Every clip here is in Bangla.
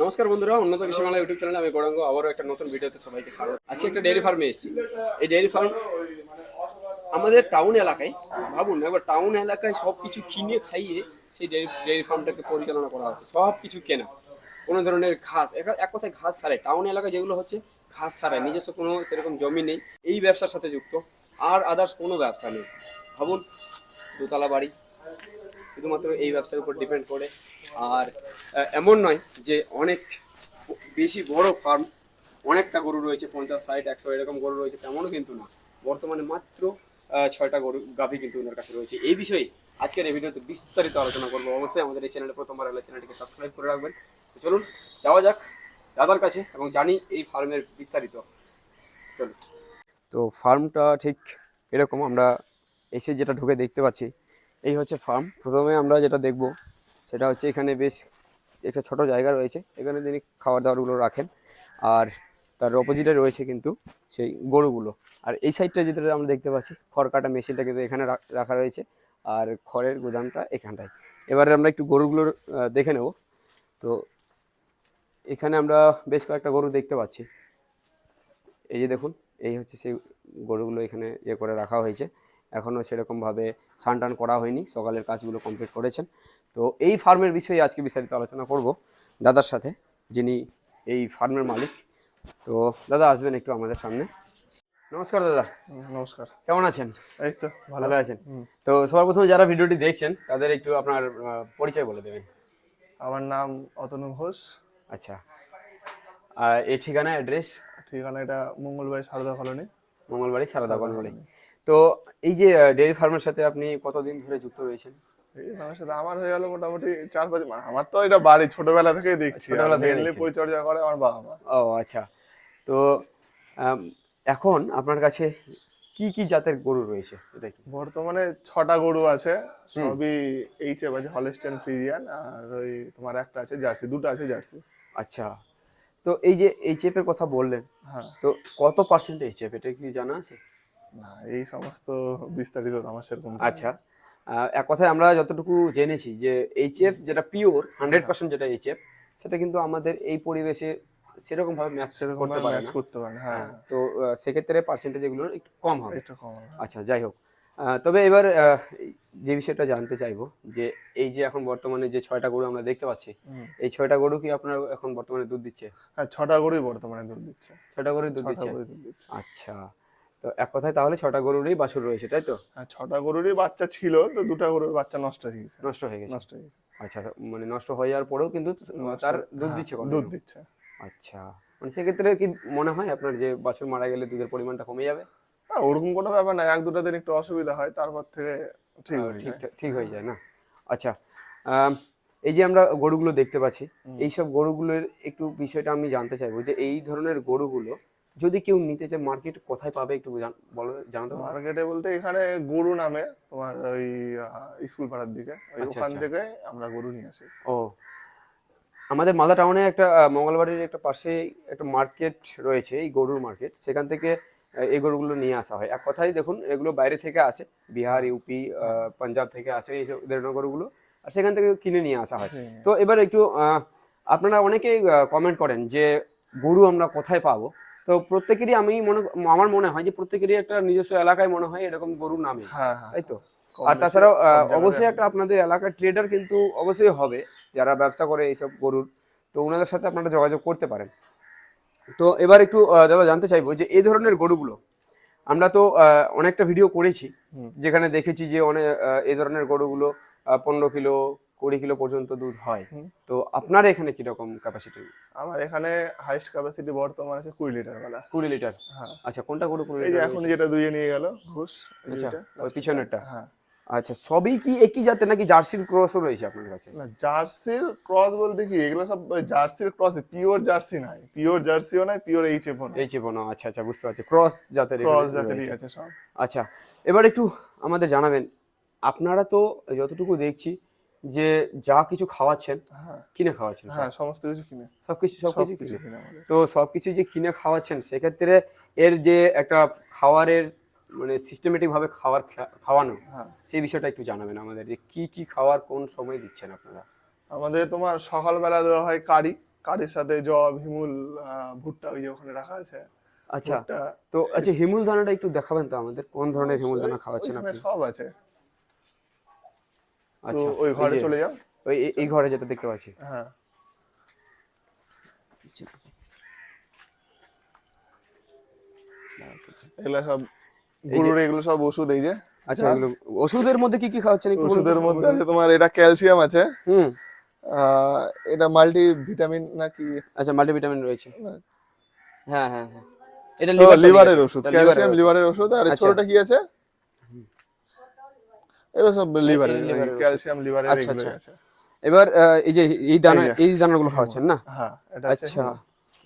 নমস্কার বন্ধুরা, উন্নত কৃষি বাংলা ইউটিউব চ্যানেলে আমি গৌরাঙ্গ, আবারও একটা নতুন ভিডিওতে সবাইকে স্বাগত। আজকে একটা ডেয়ারি ফার্মে এসেছি। এই ডেয়ারি ফার্ম আমাদের টাউন এলাকায়, ভাবুন, একবার টাউন এলাকায় সব কিছু কিনে খাইয়ে সেই ডেয়ারি ডেয়ারি ফার্মটাকে পরিচালনা করা হচ্ছে। সব কিছু কেনা। কোনো ধরনের ঘাস, এক- কথায় ঘাস ছাড়াই। টাউন এলাকায় যেগুলো হচ্ছে, ঘাস ছাড়াই। নিজস্ব কোনো সেরকম জমি নেই। এই ব্যবসার সাথে যুক্ত। আর আদার্স কোনো ব্যবসা নেই। ভাবুন, দোতলা বাড়ি শুধুমাত্র এই ব্যবসার উপর ডিপেন্ড করে। আর এমন নয় যে অনেক বেশি বড় ফার্ম অনেকটা গরু রয়েছে, পঞ্চাশ, ষাট, একশো এরকম গরু রয়েছে, তেমনও কিন্তু না। বর্তমানে মাত্র ছয়টা গরু, গাভী কিন্তু ওনার কাছে রয়েছে। এই বিষয়ে আজকের এই ভিডিওতে বিস্তারিত আলোচনা করব। অবশ্যই আমাদের এই চ্যানেলে প্রথমবার হলে চ্যানেলটিকে সাবস্ক্রাইব করে রাখবেন। চলুন, যাওয়া যাক দাদার কাছে এবং জানি এই ফার্মের বিস্তারিত। চলুন। তো ফার্মটা ঠিক এরকম, আমরা এসে যেটা ঢুকে দেখতে পাচ্ছি এই হচ্ছে ফার্ম প্রথমে আমরা যেটা দেখব সেটা হচ্ছে এখানে বেশ একটা ছোট জায়গা রয়েছে। এখানে তিনি খাবার দাবারগুলো রাখেন। আর তার অপোজিটে রয়েছে কিন্তু সেই গরুগুলো। আর এই সাইডটা যেটা আমরা দেখতে পাচ্ছি খড় কাটা মেশিনটা কিন্তু এখানে রাখা রয়েছে। আর খড়ের গুদামটা এখানটায়। এবারে আমরা একটু গরুগুলোর আহ, দেখে নেব। তো এখানে আমরা বেশ কয়েকটা গরু দেখতে পাচ্ছি। এই যে দেখুন এই হচ্ছে সেই গরুগুলো এখানে ইয়ে করে রাখা হয়েছে। এখনও সেরকমভাবে স্নান টান করা হয়নি সকালের কাজগুলো কমপ্লিট করেছেন। তো এই ফার্মের বিষয়ে আজকে বিস্তারিত আলোচনা করব দাদার সাথে যিনি এই ফার্মের মালিক। তো দাদা আসবেন একটু আমাদের সামনে। নমস্কার দাদা। নমস্কার। কেমন আছেন? এই তো ভালো। আছেন? তো সবার প্রথমে যারা ভিডিওটি দেখছেন তাদের একটু আপনার পরিচয় বলে দেবেন। আমার নাম অতনু ঘোষ। আচ্ছা। আর এই ঠিকানা অ্যাড্রেস? ঠিকানা এটা মঙ্গলবার সারদা কলোনি। মঙ্গলবাড়ি সারদা কর্মবাড়ি তো এই যে ডেয়ারি ফার্মের সাথে আপনি কতদিন ধরে যুক্ত রয়েছেন? আমার সাথে আমার হয়ে গেল মোটামুটি চার পাঁচ মানে আমার তো এটা বাড়ি ছোটবেলা থেকেই দেখছি। মেনলি পরিচর্যা করে আমার বাবা মা। ও আচ্ছা। তো এখন আপনার কাছে কি কি জাতের গরু রয়েছে? এটা কি? বর্তমানে ছটা গরু আছে সবই এইচ এফ আছে হলস্টেন ফ্রিজিয়ান আর ওই তোমার একটা আছে জার্সি দুটো আছে জার্সি। আচ্ছা। তো এই যে এই চেপের কথা বললেন হ্যাঁ। তো কত পার্সেন্ট এই চেপ এটা কি জানা আছে? না এই সমস্ত বিস্তারিত আমার সেরকম আচ্ছা এক কথায় আমরা যতটুকু জেনেছি যে এইচএফ যেটা পিওর হান্ড্রেড পার্সেন্ট যেটা এইচএফ সেটা কিন্তু আমাদের এই পরিবেশে সেরকম ভাবে ম্যাচ করতে পারে ম্যাচ করতে পারে হ্যাঁ। তো সেক্ষেত্রে পার্সেন্টেজ এগুলো একটু কম হবে। একটু কম। আচ্ছা যাই হোক। তবে এবার যে বিষয়টা জানতে চাইব যে এই যে এখন বর্তমানে যে ছয়টা গরু আমরা দেখতে পাচ্ছি এই ছয়টা গরু কি আপনার এখন বর্তমানে দুধ দিচ্ছে? হ্যাঁ ছটা গরুই বর্তমানে দুধ দিচ্ছে। ছয়টা গরু দুধ ছটা গরুই দুধ দিচ্ছে। আচ্ছা তো এক কথায় তাহলে ছটা গরুরই বাছুর রয়েছে তাই তো? হ্যাঁ ছটা গরুরই বাচ্চা ছিল তো দুটা গরুর বাচ্চা নষ্ট হয়ে গেছে। নষ্ট হয়ে গেছে। নষ্ট হয়ে গেছে। আচ্ছা মানে নষ্ট হয়ে যাওয়ার পরেও কিন্তু তার দুধ হ্যাঁ, দিচ্ছে দুধ দিচ্ছে। আচ্ছা মানে সেক্ষেত্রে কি মনে হয় আপনার যে বাছুর মারা গেলে দুধের পরিমাণটা কমে যাবে? হ্যাঁ ওরকম কোনো ব্যাপার না এক দুটো দিন একটু অসুবিধা হয় তারপর থেকে ঠিক হয়ে যায়। ঠিক হয়ে যায় না? আচ্ছা এই যে আমরা গরুগুলো দেখতে পাচ্ছি এইসব গরুগুলোর একটু বিষয়টা আমি জানতে চাইব যে এই ধরনের গরুগুলো যদি কেউ নিতে চায় মার্কেট কোথায় পাবে একটু জান- বলো জানাতে মার্কেটে বলতে এখানে গরু নামে তোমার ওই স্কুল পাড়ার দিকে ওই আচ্ছা, ওখান আচ্ছা। থেকে আমরা গরু নিয়ে আসি। ও। আমাদের মালদা টাউনে একটা মঙ্গলবারের একটা পাশে একটা মার্কেট রয়েছে এই গরুর মার্কেট সেখান থেকে এই গরুগুলো নিয়ে আসা হয়। এক কথাই দেখুন এগুলো বাইরে থেকে আসে। বিহার ইউপি পাঞ্জাব থেকে আসে এই ধরনের গরুগুলো আর সেখান থেকে কিনে নিয়ে আসা হয়। তো এবার একটু আপনারা অনেকেই কমেন্ট করেন যে গরু আমরা কোথায় পাবো? তো প্রত্যেকেরই আমি মনে আমার মনে হয় যে প্রত্যেকেরই একটা নিজস্ব এলাকায় মনে হয় এরকম গরু নামে। হ্যাঁ হ্যাঁ। তাই তো? আর তাছাড়াও অবশ্যই একটা আপনাদের এলাকার ট্রেডার কিন্তু অবশ্যই হবে যারা ব্যবসা করে এইসব গরুর। তো ওনাদের সাথে আপনারা যোগাযোগ করতে পারেন। তো এবার একটু দাদা জানতে চাইব যে এই ধরনের গরুগুলো আমরা তো অনেকটা ভিডিও করেছি যেখানে দেখেছি যে অনেক এই ধরনের গরুগুলো পনেরো কিলো কুড়ি কিলো পর্যন্ত দুধ হয়। তো আপনার এখানে কীরকম ক্যাপাসিটি আমার এখানে হাইস্ট ক্যাপাসিটি বর্তমানে আছে কুড়ি লিটার বেলা কুড়ি লিটার? হ্যাঁ। আচ্ছা কোনটা গরু কুড়ি লিটার এখন যেটা দুইয়ে নিয়ে গেল ঘুষ আচ্ছা, ওই পিছনেরটা? হ্যাঁ। আচ্ছা সবই কি একই জাতের নাকি জার্সির ক্রসও রয়েছে আপনার কাছে? না জার্সির ক্রস বলতে কি এগুলো সব জার্সির ক্রস পিওর জার্সি নাই। পিওর জার্সিও নাই পিওর এইচ এফও নাই। এই চেপনো আচ্ছা আচ্ছা বুঝতে পারছি। ক্রস জাতের ক্রস জাতেরই আছে সব। আচ্ছা এবার একটু আমাদের জানাবেন আপনারা তো যতটুকু দেখছি যে যা কিছু খাওয়াচ্ছেন হ্যাঁ। কিনে খাওয়াচ্ছেন হ্যাঁ সমস্ত কিছু কিনে। সবকিছু সবকিছু কিনে। তো সবকিছু যে কিনে খাওয়াচ্ছেন সেক্ষেত্রে এর যে একটা খাওয়ারের মানে সিস্টেমেটিক ভাবে খাওয়ার খাওয়ানো হ্যাঁ। সেই বিষয়টা একটু জানাবেন আমাদের যে কি কি খাওয়ার কোন সময় দিচ্ছেন আপনারা? আমাদের তোমার সকালবেলা দেওয়া হয় কারি। কারির সাথে জব হিমুল ভুট্টা ওই যে ওখানে রাখা আছে। আচ্ছা। তো আচ্ছা হিমুল দানাটা একটু দেখাবেন তো আমাদের। কোন ধরনের হিমুল দানা খাওয়াচ্ছেন আপনি? সব আছে। আচ্ছা ওই ঘরে চলে যাও। ওই এই- ঘরে যেটা দেখতে পাচ্ছি। হ্যাঁ। এগুলো সব গরুর এগুলো সব ওষুধ এই যে। আচ্ছা এগুলো ওষুধের মধ্যে কি কি খাওয়াচ্ছেন একটু ওষুধের মধ্যে আছে তোমার এটা ক্যালসিয়াম আছে। হুম। এটা মাল্টি ভিটামিন নাকি? আচ্ছা মাল্টিভিটামিন রয়েছে। হ্যাঁ হ্যাঁ হ্যাঁ। এটা লিভার লিভারের ওষুধ ক্যালসিয়াম লিভারের ওষুধ। আর আচ্ছা। ছোটটা কি আছে? এটা সব লিভারের ক্যালসিয়াম লিভারের আচ্ছা, আচ্ছা। এবার আহ, এই যে এই দানা এই দানাগুলো খাওয়াচ্ছেন না? হ্যাঁ এটা আচ্ছা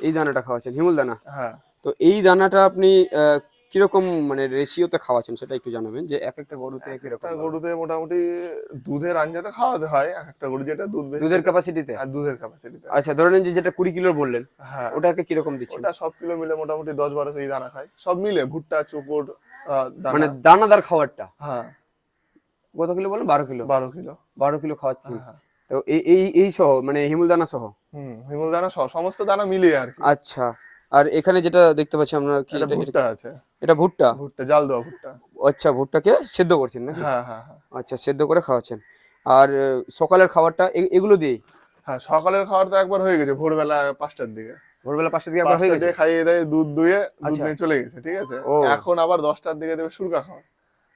এই দানাটা খাওয়াচ্ছেন হিমুল দানা? হ্যাঁ। তো এই দানাটা আপনি আহ, কীরকম মানে রেশিওতে খাওয়াচ্ছেন সেটা একটু জানাবেন যে এক একটা গরুতে একটা গরুতে মোটামুটি দুধের আঞ্জাতে খাওয়াতে হয় এক একটা গরু যেটা দুধ দুধের ক্যাপাসিটিতে আর দুধের ক্যাপাসিটিতে আচ্ছা ধরে নিন যে যেটা কুড়ি কিলোর বললেন হ্যাঁ। ওটাকে কীরকম দিচ্ছেন? ওটা সব কিলো মিলে মোটামুটি দশ বারো কেজি দানা খায়। সব মিলে ভুট্টা চোকর আহ, মানে দানাদার খাবারটা? হ্যাঁ। কত কিলো বলেন? বারো কিলো। বারো কিলো। বারো কিলো খাওয়াচ্ছেন হ্যাঁ তো এই এই সহ মানে হিমুল দানা সহ? হুম হিমুল দানা সহ সমস্ত দানা মিলিয়ে আর কি। আচ্ছা। আর এখানে যেটা দেখতে পাচ্ছি আমরা কি এটা ভুট্টা আছে। এটা ভুট্টা? ভুট্টা জাল দেওয়া ভুট্টা। আচ্ছা ভুট্টাকে সেদ্ধ করছেন নাকি? হ্যাঁ হ্যাঁ হ্যাঁ। আচ্ছা সেদ্ধ করে খাওয়াচ্ছেন। আর সকালের খাবারটা এগুলো দিয়েই? হ্যাঁ সকালের খাবার তো একবার হয়ে গেছে ভোরবেলা পাঁচটার দিকে। ভোরবেলা পাঁচটা দিয়ে আবার হয়ে পাঁচটার গেছে? দিকে খাইয়ে দেয় দুধ দুয়ে দুধ আচ্ছা। নিয়ে চলে গেছে ঠিক আছে। এখন আবার দশটার দিকে দেবে সুরকা খাওয়া।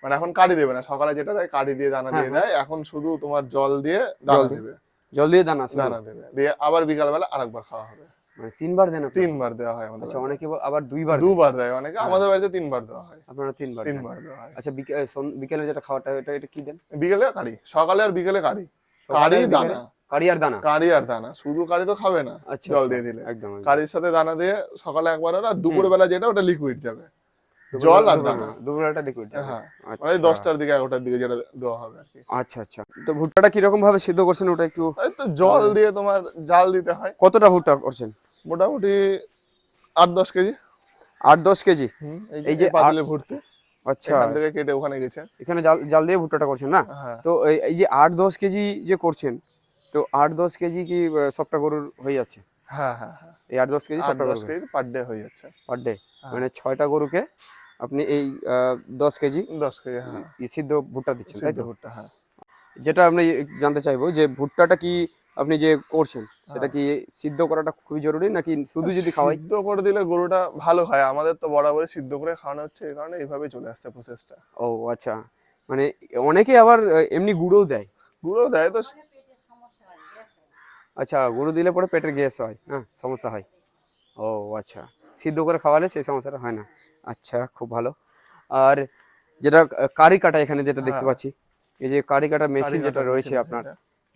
মানে এখন কাড়ি দেবে না। সকালে যেটা দেয় কাড়ি দিয়ে দানা দিয়ে দেয়। এখন শুধু তোমার জল দিয়ে দানা দেবে। জল দিয়ে দানা দানা দেবে। দিয়ে আবার বিকালবেলা আরেকবার খাওয়া হবে। মানে তিনবার দেন তিনবার দেওয়া হয় আমাদের আচ্ছা অনেকে আবার দুইবার দুবার দেয় অনেকে। আমাদের বাড়িতে তিনবার দেওয়া হয়। আপনারা তিনবার তিনবার দেওয়া হয়। আচ্ছা বিকে- সন- বিকেলে যেটা খাওয়াটা এটা এটা কি দেন? বিকেলে কাড়ি সকালে আর বিকেলে আর বিকেলে? দানা। কারি আর দানা? কাড়ি আর দানা। শুধু কাড়ি তো খাবে না আচ্ছা জল আচ্ছা, দিয়ে দিলে। একদম। কারির সাথে দানা দিয়ে সকালে একবার আর দুপুরবেলা যেটা ওটা লিকুইড যাবে। জল আর দানা? দুপুরবেলাটা লিকুইড হ্যাঁ আচ্ছা। মানে দশটার দিকে এগারোটার দিকে যেটা দেওয়া হবে আর কি। আচ্ছা আচ্ছা। তো ভুট্টাটা কীরকম ভাবে সিদ্ধ করছেন ওটা একটু? এই তো জল দিয়ে তোমার জাল দিতে হয়। কতটা ভুট্টা করছেন? মোটামুটি আট দশ কেজি। আট দশ কেজি? এই যে পাতলে ভর্তি আচ্ছা। এখান থেকে কেটে ওখানে গেছে। এখানে জাল জাল দিয়ে ভুট্টাটা করছেন না? হ্যাঁ। তো এই- এই যে আট দশ কেজি যে করছেন তো আট দশ কেজি কি সবটা গরুর হয়ে যাচ্ছে? হ্যাঁ হ্যাঁ হ্যাঁ। এই আট দশ কেজি দশ কেজি পার ডে হয়ে যাচ্ছে। পার ডে হ্যাঁ। মানে ছয়টা গরুকে আপনি এই দশ কেজি দশ কেজি হ্যাঁ। সিদ্ধ ভুট্টা দিচ্ছেন তাই তো? ভুট্টা হ্যাঁ। যেটা জানতে চাইব যে ভুট্টাটা কি আপনি যে করছেন সেটা কি সিদ্ধ করাটা খুবই জরুরি নাকি শুধু যদি খাওয়াই? সিদ্ধ করে দিলে গরুটা ভালো হয় আমাদের তো বরাবরই সিদ্ধ করে খাওয়ানো হচ্ছে এই কারণে এইভাবে চলে আসছে প্রসেসটা ও আচ্ছা। মানে অনেকে আবার এমনি গুঁড়োও দেয়। গুঁড়ো দেয় তো আচ্ছা গুঁড়ো দিলে পরে পেটের গ্যাস হয়। হ্যাঁ সমস্যা হয়। ও আচ্ছা। সিদ্ধ করে খাওয়ালে সেই সমস্যাটা হয় না। আচ্ছা খুব ভালো। আর যেটা কারি কাটা এখানে যেটা দেখতে হ্যাঁ। পাচ্ছি এই যে কারি কাটা মেশিন যেটা রয়েছে আপনার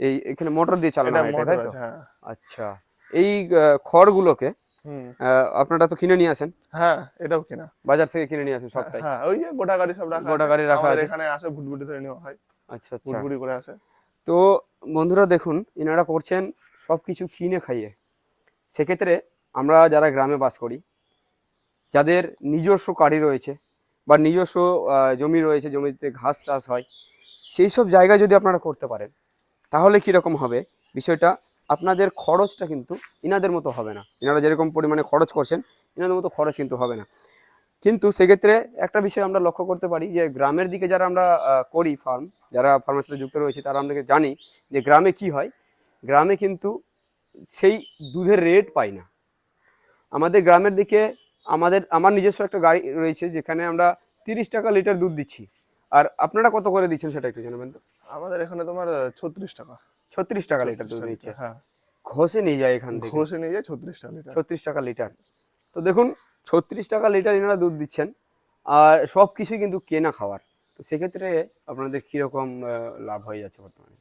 এই এখানে মোটর দিয়ে চালানো হয় তাই তো? হ্যাঁ। আচ্ছা এই খড়গুলোকে আপনারা তো কিনে নিয়ে আসেন? হ্যাঁ এটাও কিনা। বাজার থেকে কিনে নিয়ে আসেন সবটাই? হ্যাঁ ওই যে গোটা গাড়ি সব রাখা গোটা গাড়ি রাখা আছে। এখানে আসে ভুটভুটি ধরে নেওয়া হয়। আচ্ছা আচ্ছা। ভুটভুটি করে আসে। তো বন্ধুরা দেখুন এনারা করছেন সব কিছু কিনে খাইয়ে। সেক্ষেত্রে আমরা যারা গ্রামে বাস করি, যাদের নিজস্ব কাড়ি রয়েছে বা নিজস্ব জমি রয়েছে, জমিতে ঘাস চাষ হয়, সেই সব জায়গায় যদি আপনারা করতে পারেন, তাহলে কীরকম হবে? বিষয়টা আপনাদের খরচটা কিন্তু ইনাদের মতো হবে না। এনারা যেরকম পরিমাণে খরচ করছেন, ইনাদের মতো খরচ কিন্তু হবে না। কিন্তু সেক্ষেত্রে একটা বিষয় আমরা লক্ষ্য করতে পারি যে, গ্রামের দিকে যারা আমরা করি ফার্ম যারা ফার্মের সাথে যুক্ত রয়েছে, তারা আমরা জানি যে গ্রামে কি হয় গ্রামে কিন্তু সেই দুধের রেট পাই না। আমাদের গ্রামের দিকে আমাদের আমার নিজস্ব একটা গাড়ি রয়েছে যেখানে আমরা তিরিশ টাকা লিটার দুধ দিচ্ছি। আর আপনারা কত করে দিচ্ছেন সেটা একটু জানাবেন তো? আমাদের এখানে তোমার ছত্রিশ টাকা। ছত্রিশ টাকা লিটার দুধ দিচ্ছে হ্যাঁ। ঘষে নিয়ে যায় এখান থেকে। ঘষে নিয়ে যায় ছত্রিশ টাকা লিটার ছত্রিশ টাকা লিটার তো দেখুন ছত্রিশ টাকা লিটার এনারা দুধ দিচ্ছেন। আর সব কিছুই কিন্তু কেনা খাওয়ার। তো সেক্ষেত্রে আপনাদের কীরকম লাভ হয়ে যাচ্ছে বর্তমানে?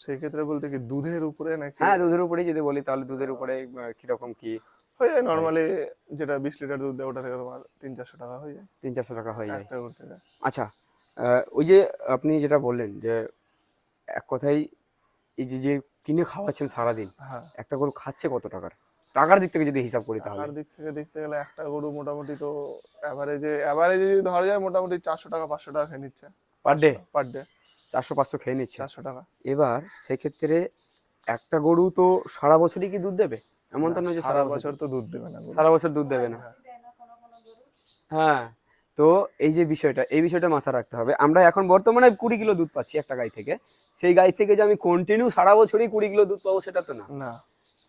সেই ক্ষেত্রে বলতে কি দুধের উপরে নাকি হ্যাঁ দুধের উপরে যদি বলি তাহলে দুধের উপরে কীরকম কি? হয়ে যায় নর্মালি যেটা বিশ লিটার দুধ দেয় ওটা থেকে তোমার তিন চারশো টাকা হয়ে যায়। তিন চারশো টাকা হয়ে যায়। আচ্ছা ওই যে আপনি যেটা বললেন যে এক কথাই এই যে যে কিনে খাওয়াচ্ছেন সারাদিন হ্যাঁ। একটা গরু খাচ্ছে কত টাকার? টাকার দিক থেকে যদি হিসাব করি তাহলে। টাকার দিক থেকে দেখতে গেলে একটা গরু মোটামুটি তো অ্যাভারেজে অ্যাভারেজে যদি ধরা যায় মোটামুটি চারশো টাকা পাঁচশো টাকা খেয়ে নিচ্ছে। পার ডে পার ডে চারশো পাঁচশো খেয়ে নিচ্ছে। চারশো টাকা। এবার সেক্ষেত্রে একটা গরু তো সারা বছরই কি দুধ দেবে? এমন তো নয় যে সারা বছর তো দুধ দেবে না সারা বছর দুধ দেবে না। হ্যাঁ তো এই যে বিষয়টা এই বিষয়টা মাথা রাখতে হবে। আমরা এখন বর্তমানে কুড়ি কিলো দুধ পাচ্ছি একটা গাই থেকে। সেই গাই থেকে যে আমি কন্টিনিউ সারা বছরই কুড়ি কিলো দুধ পাবো সেটা তো না। না।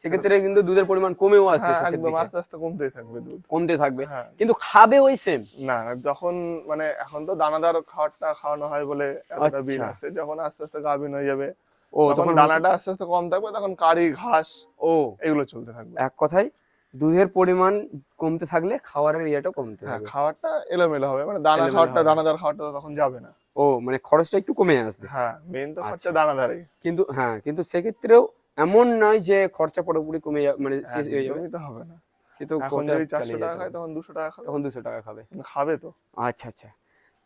সেক্ষেত্রে কিন্তু দুধের পরিমাণ কমেও আসবে হ্যাঁ একদম আস্তে আস্তে কমতেই থাকবে দুধ। কমতে থাকবে। হ্যাঁ। কিন্তু খাবে ওই সেম না যখন মানে এখন তো দানাদার খাবারটা খাওয়ানো হয় বলে এতটা বিল আচ্ছা। আসছে যখন আস্তে আস্তে গাভিন হয়ে যাবে ও তখন দানাটা আস্তে আস্তে কম থাকবে তখন কারি ঘাস ও। এগুলো চলতে থাকবে। এক কথায় দুধের পরিমাণ কমতে থাকলে খাওয়ারের ইয়েটা কমতে হ্যাঁ থাকবে। খাবারটা এলোমেলো হবে মানে দানা হবে। দানাদার তো তখন যাবে না। ও মানে খরচটা একটু কমে আসবে। হ্যাঁ মেইন তো আচ্ছা। খরচা দানাদারই কিন্তু হ্যাঁ কিন্তু সেক্ষেত্রেও এমন নয় যে খরচা পুরোপুরি কমে যাবে মানে শেষ হয়ে যাবে। তো হবে না। সে তো এখন যদি চারশো টাকা খায় তখন দুশো টাকা খাবে। তখন দুশো টাকা খাবে। খাবে তো। আচ্ছা আচ্ছা।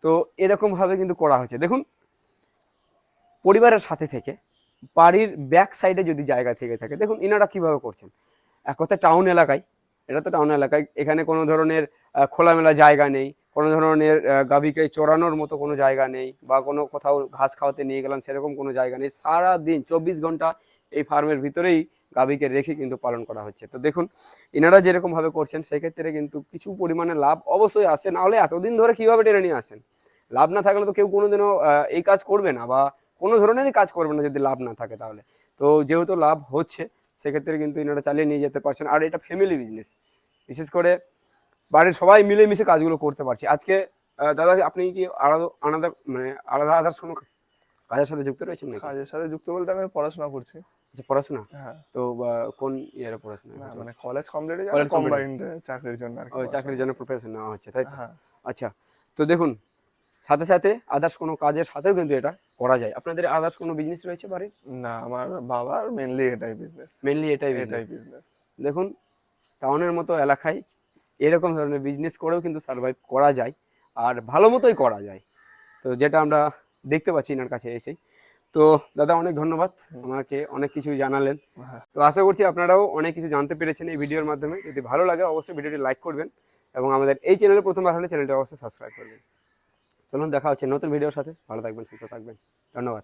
তো এরকম ভাবে কিন্তু করা হচ্ছে। দেখুন পরিবারের সাথে থেকে বাড়ির ব্যাক সাইডে যদি জায়গা থেকে থাকে দেখুন ইনারা কীভাবে করছেন। এক কথা টাউন এলাকায় এটা তো টাউন এলাকায় এখানে কোনো ধরনের খোলামেলা জায়গা নেই কোনো ধরনের গাভীকে চড়ানোর মতো কোনো জায়গা নেই বা কোনো কোথাও ঘাস খাওয়াতে নিয়ে গেলাম সেরকম কোনো জায়গা নেই। সারা দিন চব্বিশ ঘণ্টা এই ফার্মের ভিতরেই গাভীকে রেখে কিন্তু পালন করা হচ্ছে। তো দেখুন এনারা যেরকম ভাবে করছেন সেক্ষেত্রে কিন্তু কিছু পরিমাণে লাভ অবশ্যই আসে। না হলে এতদিন ধরে কীভাবে টেনে নিয়ে আসেন? লাভ না থাকলে তো কেউ কোনোদিনও এই কাজ করবে না বা কোনো ধরনেরই কাজ করবে না যদি লাভ না থাকে তাহলে। তো যেহেতু লাভ হচ্ছে, সেক্ষেত্রে কিন্তু এনারা চালিয়ে নিয়ে যেতে পারছেন। আর এটা ফ্যামিলি বিজনেস বিশেষ করে বাড়ির সবাই মিলেমিশে কাজগুলো করতে পারছি। আজকে দাদা, আপনি কি আলাদা আলাদা মানে আলাদা আদার্স কোনো কাজের সাথে যুক্ত রয়েছেন নাকি? কাজের সাথে যুক্ত বলতে আমি পড়াশোনা করছি। আচ্ছা, পড়াশোনা? হ্যাঁ। তো কোন ইয়ারে পড়াশোনা? মানে কলেজ কমপ্লিট হয়ে complete। কম্বাইন্ড চাকরির জন্য আর চাকরির জন্য প্রিপারেশন নেওয়া হচ্ছে তাই তো? হ্যাঁ। আচ্ছা তো দেখুন সাথে সাথে আদার্স কোনো কাজের সাথেও কিন্তু এটা করা যায়। আপনাদের আদার্স কোনো বিজনেস রয়েছে বাড়ির? না আমার বাবার মেনলি এটাই বিজনেস মেনলি এটাই এটাই বিজনেস দেখুন টাউনের মতো এলাকায় এরকম ধরনের বিজনেস করেও কিন্তু সার্ভাইভ করা যায় আর ভালো মতোই করা যায়। তো যেটা আমরা দেখতে পাচ্ছি এনার কাছে এসেই। তো দাদা অনেক ধন্যবাদ আমাকে অনেক কিছু জানালেন। হ্যাঁ। তো আশা করছি আপনারাও অনেক কিছু জানতে পেরেছেন এই ভিডিওর মাধ্যমে। যদি ভালো লাগে অবশ্যই ভিডিওটি লাইক করবেন এবং আমাদের এই চ্যানেলে প্রথমবার হলে চ্যানেলটি অবশ্যই সাবস্ক্রাইব করবেন। চলুন দেখা হচ্ছে নতুন ভিডিওর সাথে। ভালো থাকবেন সুস্থ থাকবেন। ধন্যবাদ।